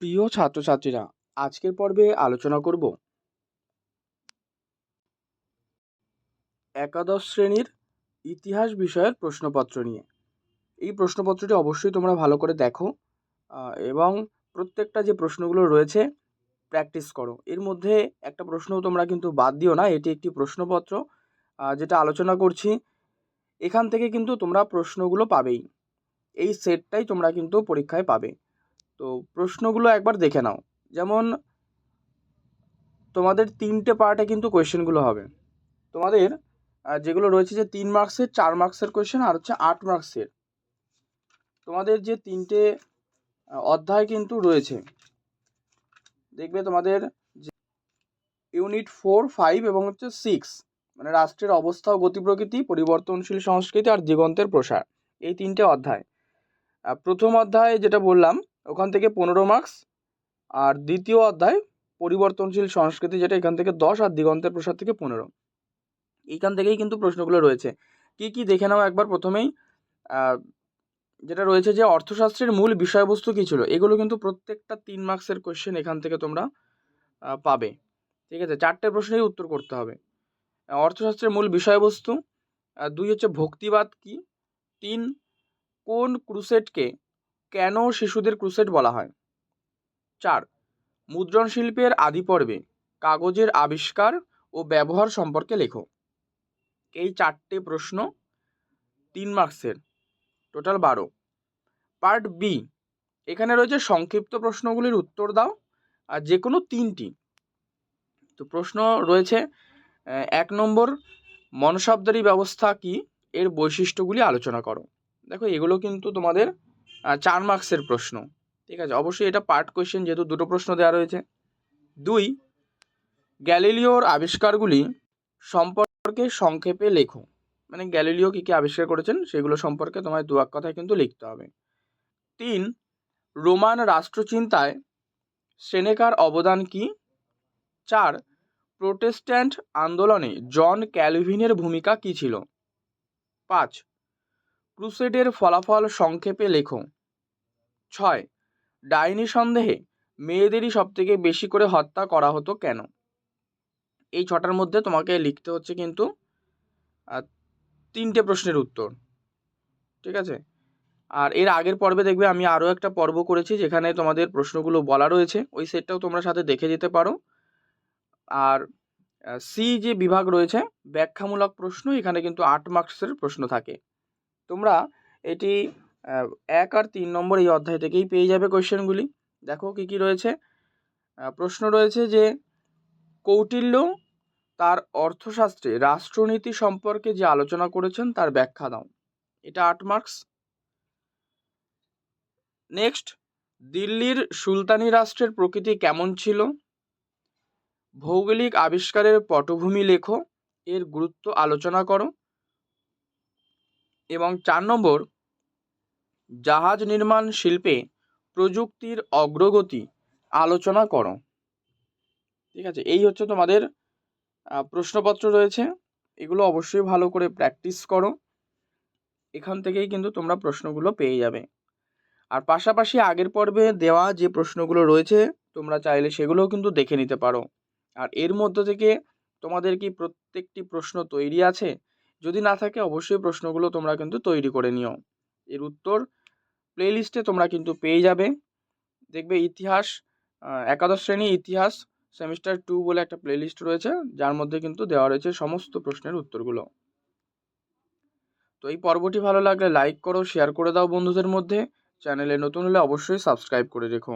প্রিয় ছাত্রছাত্রীরা, আজকের পর্বে আলোচনা করব একাদশ শ্রেণির ইতিহাস বিষয়ের প্রশ্নপত্র নিয়ে। এই প্রশ্নপত্রটি অবশ্যই তোমরা ভালো করে দেখো এবং প্রত্যেকটা যে প্রশ্নগুলো রয়েছে, প্র্যাকটিস করো। এর মধ্যে একটা প্রশ্ন তোমরা কিন্তু বাদ দিও না, এটি একটি প্রশ্নপত্র যেটা আলোচনা করছি। এখান থেকে কিন্তু তোমরা প্রশ্নগুলো পাবেই। এই সেটটাই তোমরা কিন্তু পরীক্ষায় পাবে। তো প্রশ্নগুলো একবার দেখে নাও। যেমন, তোমাদের তিনটে পার্টে কিন্তু কোয়েশ্চেনগুলো হবে। তোমাদের যেগুলো রয়েছে যে তিন মার্কসের চার মার্কসের কোয়েশ্চেন আর হচ্ছে আট মার্কসের তোমাদের যে তিনটে অধ্যায় কিন্তু রয়েছে, দেখবে তোমাদের যে ইউনিট ফোর ফাইভ এবং হচ্ছে সিক্স মানে রাষ্ট্রের অবস্থা ও গতি প্রকৃতি, পরিবর্তনশীল সংস্কৃতি আর দিগন্তের প্রসার, এই তিনটে অধ্যায়। প্রথম অধ্যায় যেটা বললাম ওখান থেকে পনেরো মার্কস আর দ্বিতীয় অধ্যায় পরিবর্তনশীল সংস্কৃতি, যেটা এখান থেকে দশ আর দিগন্তের প্রসাদ থেকে পনেরো। এইখান থেকেই কিন্তু প্রশ্নগুলো রয়েছে। কি কি দেখে নাও একবার প্রথমেই। যেটা রয়েছে যে অর্থশাস্ত্রের মূল বিষয়বস্তু কী ছিল? এগুলো কিন্তু প্রত্যেকটা তিন মার্কসের কোয়েশ্চেন এখান থেকে তোমরা পাবে। ঠিক আছে? চারটে প্রশ্নেই উত্তর করতে হবে। অর্থশাস্ত্রের মূল বিষয়বস্তু দুই হচ্ছে ভক্তিবাদ কি? তিন, কোন ক্রুসেটকে কেন শিশুদের ক্রুসেট বলা হয়? চার মুদ্রণ শিল্পের আদি পর্বে কাগজের আবিষ্কার ও ব্যবহার সম্পর্কে লেখো। এই চারটে প্রশ্ন তিন মার্কসের, টোটাল বারো। পার্ট বি এখানে রয়েছে সংক্ষিপ্ত প্রশ্নগুলির উত্তর দাও, আর যে কোনো তিনটি। তো প্রশ্ন রয়েছে এক নম্বর মনশব্দারি ব্যবস্থা কি? এর বৈশিষ্ট্যগুলি আলোচনা করো। দেখো, এগুলো কিন্তু তোমাদের চার মার্কসের প্রশ্ন। ঠিক আছে? অবশ্যই এটা পার্ট কোয়েশ্চেন যেহেতু দুটো প্রশ্ন দেওয়া রয়েছে। দুই, গ্যালিলিওর আবিষ্কারগুলি সম্পর্কে সংক্ষেপে লেখো। মানে গ্যালিলিও কী কী আবিষ্কার করেছেন সেগুলো সম্পর্কে তোমায় দু এক কথায় কিন্তু লিখতে হবে। তিন, রোমান রাষ্ট্রচিন্তায় সেনেকার অবদান কি? চার, প্রোটেস্ট্যান্ট আন্দোলনে জন ক্যালভিনের ভূমিকা কী ছিল? পাঁচ ক্রুসেডের ফলাফল সংক্ষেপে লেখো। ছয়, ডাইনি সন্দেহে মেয়েদেরই সবথেকে বেশি করে হত্যা করা হতো কেন? এই ছটার মধ্যে তোমাকে লিখতে হচ্ছে কিন্তু তিনটে প্রশ্নের উত্তর। ঠিক আছে? আর এর আগের পর্বে দেখবে আমি আরও একটা পর্ব করেছি যেখানে তোমাদের প্রশ্নগুলো বলা রয়েছে। ওই সেটটাও তোমরা সাথে দেখে যেতে পারো। আর সি যে বিভাগ রয়েছে, ব্যাখ্যামূলক প্রশ্ন, এখানে কিন্তু আট মার্কসের প্রশ্ন থাকে। তোমরা এটি এক আর তিন নম্বর এই অধ্যায় থেকেই পেয়ে যাবে কোয়েশ্চেনগুলি দেখো কী কী রয়েছে? প্রশ্ন রয়েছে যে, কৌটিল্য তার অর্থশাস্ত্রে রাষ্ট্রনীতি সম্পর্কে যে আলোচনা করেছেন তার ব্যাখ্যা দাও। এটা আট মার্কস। নেক্সট, দিল্লির সুলতানি রাষ্ট্রের প্রকৃতি কেমন ছিল? ভৌগোলিক আবিষ্কারের পটভূমি লেখো, এর গুরুত্ব আলোচনা করো। এবং চার নম্বর, জাহাজ নির্মাণ শিল্পে প্রযুক্তির অগ্রগতি আলোচনা করো। ঠিক আছে, এই হচ্ছে তোমাদের প্রশ্নপত্র রয়েছে। এগুলো অবশ্যই ভালো করে প্র্যাকটিস করো। এখান থেকেই কিন্তু তোমরা প্রশ্নগুলো পেয়ে যাবে। আর পাশাপাশি আগের পর্বে দেওয়া যে প্রশ্নগুলো রয়েছে, তোমরা চাইলে সেগুলোও কিন্তু দেখে নিতে পারো। আর এর মধ্য থেকে তোমাদের কি প্রত্যেকটি প্রশ্ন তৈরি আছে? যদি না থাকে, অবশ্যই প্রশ্নগুলো তোমরা কিন্তু তৈরি করে নিও। এর উত্তর প্লেলিস্টে তোমরা কিন্তু পেয়ে যাবে। দেখবে ইতিহাস একাদশ শ্রেণি ইতিহাস সেমিস্টার টু বলে একটা প্লেলিস্ট রয়েছে, যার মধ্যে কিন্তু দেওয়া রয়েছে সমস্ত প্রশ্নের উত্তরগুলো। তো এই পর্বটি ভালো লাগলে লাইক করো শেয়ার করে দাও বন্ধুদের মধ্যে। চ্যানেলে নতুন হলে অবশ্যই সাবস্ক্রাইব করে রেখো।